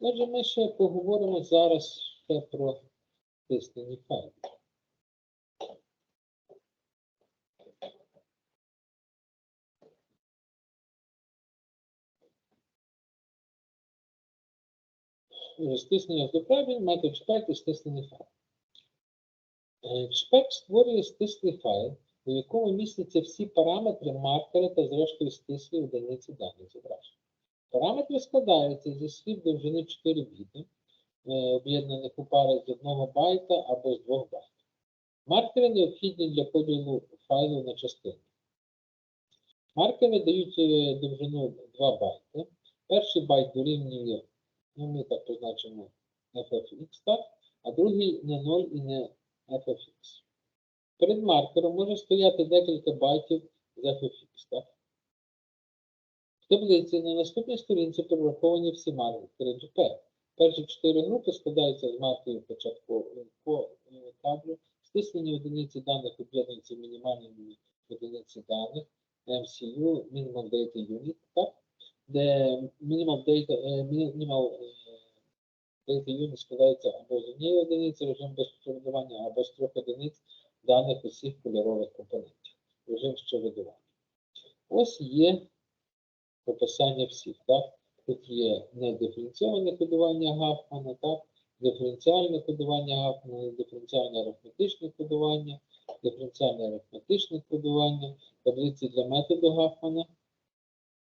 Отже, ми ще поговоримо зараз ще про тиснені файли. Стиснення до правиль, метод чпек і стиснений файл. Е, Чпек створює стислий файл, у якому містяться всі параметри маркера та зрештою стислі одиниці даних зображень. Параметри складаються зі слів довжини 4 біти, е, об'єднаних у пари з 1 байта або з 2 байт. Маркери необхідні для поділу файлу на частини. Маркери дають е, довжину 2 байти. Перший байт дорівнює, ну ми так позначимо FFX, а другий не 0 і не FFX. Перед маркером може стояти декілька байтів з FFX, так? В таблиці на наступній сторінці перераховані всі маркери GP. Перші чотири групи складаються з маркерів початку по е, кадру, стиснені одиниці даних об'єднуються мінімальними одиниці даних, MCU, Minimal Data Unit, так? де Minimal Data, е, Minimal е, Data Unit складається або з однієї одиниці режим безпосередування, або з трьох одиниць даних усіх кольорових компонентів. Режим щододування. Ось є описання всіх. Так? Тут є недиференційоване кодування Гафмана, так? диференціальне кодування Гафмана, диференціальне арифметичне кодування, диференціальне арифметичне кодування, таблиці для методу Гафмана,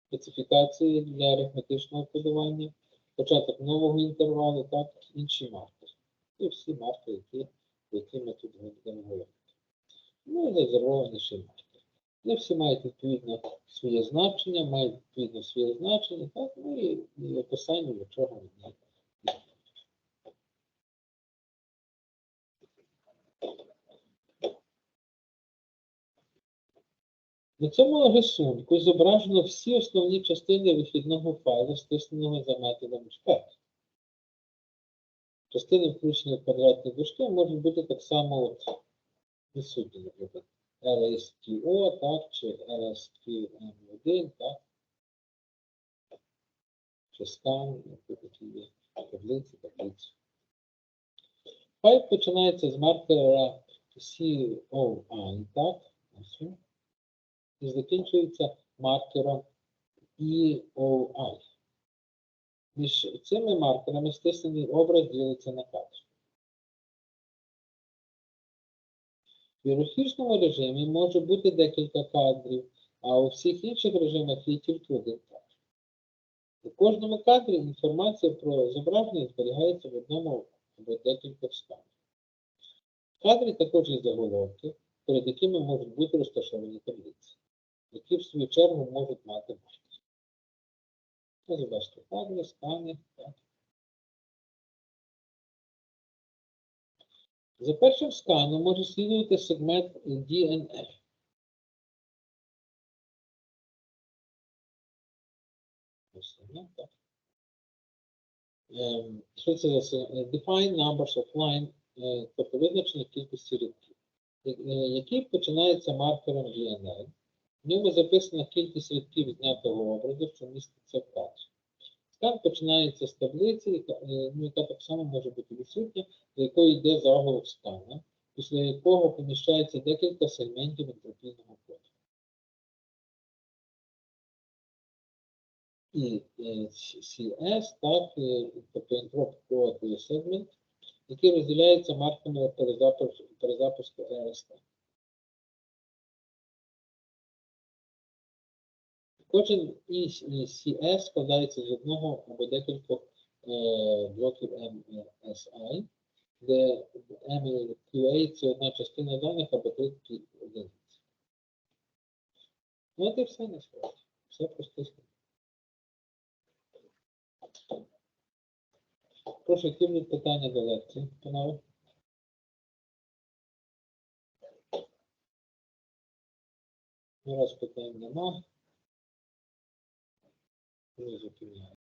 специфікації для арифметичного кодування, початок нового інтервалу, так, інші маркери. І всі маркери, які, які ми тут будемо говорити. Ну і резервовані ще маркери. Вони всі мають відповідно своє значення, мають відповідно своє значення, так, ну і, і описання, для чого вони. На цьому рисунку зображено всі основні частини вихідного файлу, стисненого за методом чпек. Частини включені в квадратні дужки можуть бути так само відсутні, наприклад, RSTO, так, чи RSTM1, так, чи scan, які є таблиці, таблиці. Файл починається з маркера COI, так, і закінчується маркером EOI. Між цими маркерами стиснений образ ділиться на кадр. В ієрархічному режимі може бути декілька кадрів, а у всіх інших режимах є тільки один кадр. У кожному кадрі інформація про зображення зберігається в одному або декількох сканах. В кадрі також є заголовки, перед якими можуть бути розташовані таблиці які в свою чергу можуть мати маркер. Ось бачите, кадри, скани. Так. За першим сканом може слідувати сегмент DNF. Ем, Що це е, Define numbers of line, е, тобто визначення кількості рядків, е, який починається маркером DNL. В ньому записана кількість рядків знятого образу, що міститься в кадрі. Скан починається з таблиці, яка, е, ну, яка так само може бути відсутня, до якої йде заголовок скана, після якого поміщається декілька сегментів ентропійного коду. І е, CS, так, е, тобто ентроп код сегмент, який розділяється марками перезапуску RST. Кожен ECS складається з одного або декількох е, блоків MSI, де MQA це одна частина даних або три одиниці. Ну, от все насправді. Все просто. Прошу, які будуть питання до лекції, панове? Ну, раз питань нема. Не зупиняю.